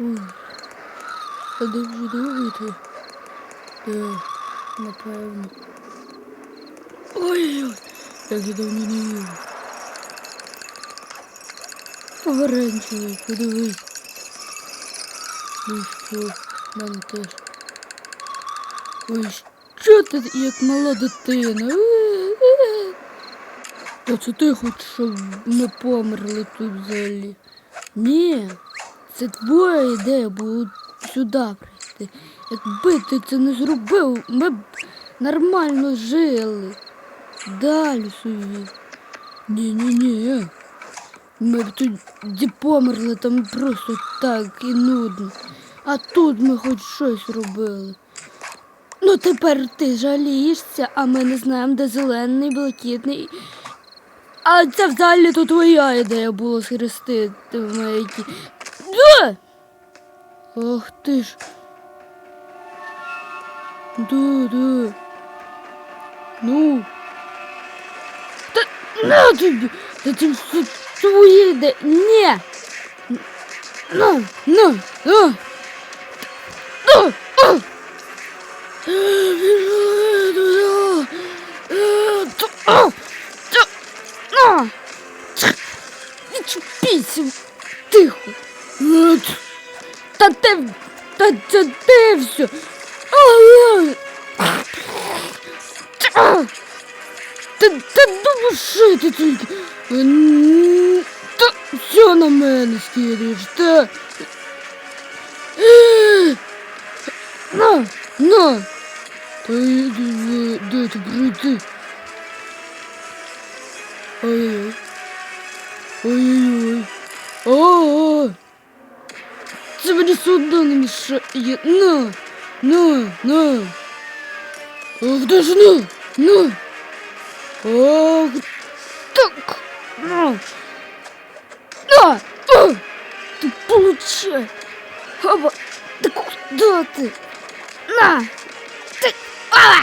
А де вже дивити? Де, напевно. Ой-ой, як я давно не їв. Погоренчивий, подивись. Ну що, мене. Ой, що ти як мала дитина? Е-е-е. Та це ти хоч щоб ми померли тут взагалі? Ні, це твоя ідея було сюди прийти. Якби ти це не зробив, ми б нормально жили. Далі собі. Ні-ні-ні. Ми б тоді померли там просто так і нудно. А тут ми хоч щось робили. Ну тепер ти жалієшся, а ми не знаємо, де зелений, блакитний. А це взагалі то твоя ідея була схрестити в. Да! Ах ти ж. Да, да. Ну. Та на тобі! Та це все твої ідеї. Ні! Ну, ну, ну. Ну, а. Е, біжи туди. Е, Та- Та, та души ти тільки. М, Та все на мене скидаєш, та. Е, На, на. Та йди, де ти прийти? Ой-ой-ой. Ой-ой-ой. О-о. Це мені судно не мішає. На, на. Ох, де ж на, на. Ох, так. На. На. А. Ты получай. Оба. Да куда ты? На. Ты. А.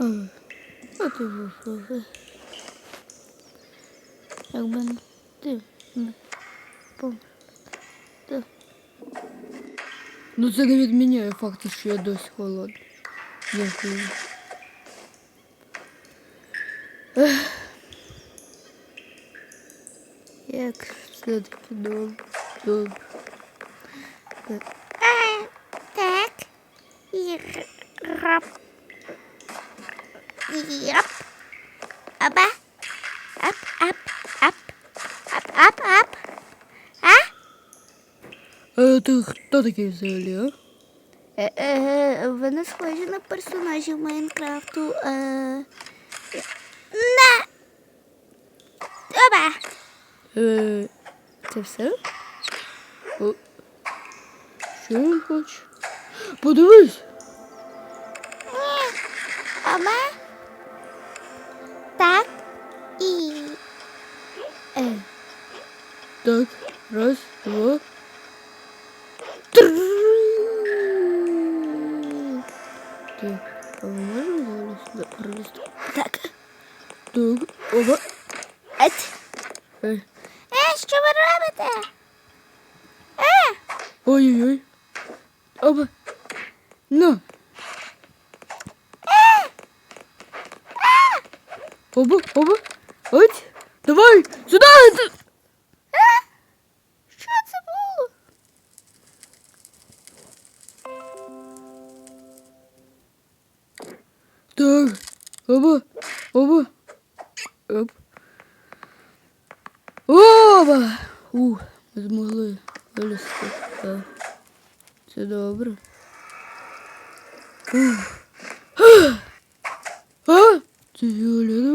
Ой, А ти вийшов. Якби не ти не помер. Та. Ну це не відміняє факту, що я досі холодний. Дякую. Ех. Як все-таки добре. Добре. Так. А, так. І рап. Йоп. Оба. Ап, ап, ап. Ап, ап, ап. А? А ти хто такий взагалі, а? Е, е, ви не схожі на персонажів Майнкрафту. Е, на. Оба. Е, це все? О, що він хоче? Подивись! Ні. Оба. Так, раз, два. Три. Так, а ми можемо зараз сюди пролізти? Так. Так, оба. Ать. Е, що ви робите? Е, Ой-ой-ой. Оба. На. Оба, оба. Ось. Давай, сюди. Так. Оба. Оба. Оп. Оба. Ух, ми змогли вилізти. Так. Це добре. Ух. А! Це фіолетовий?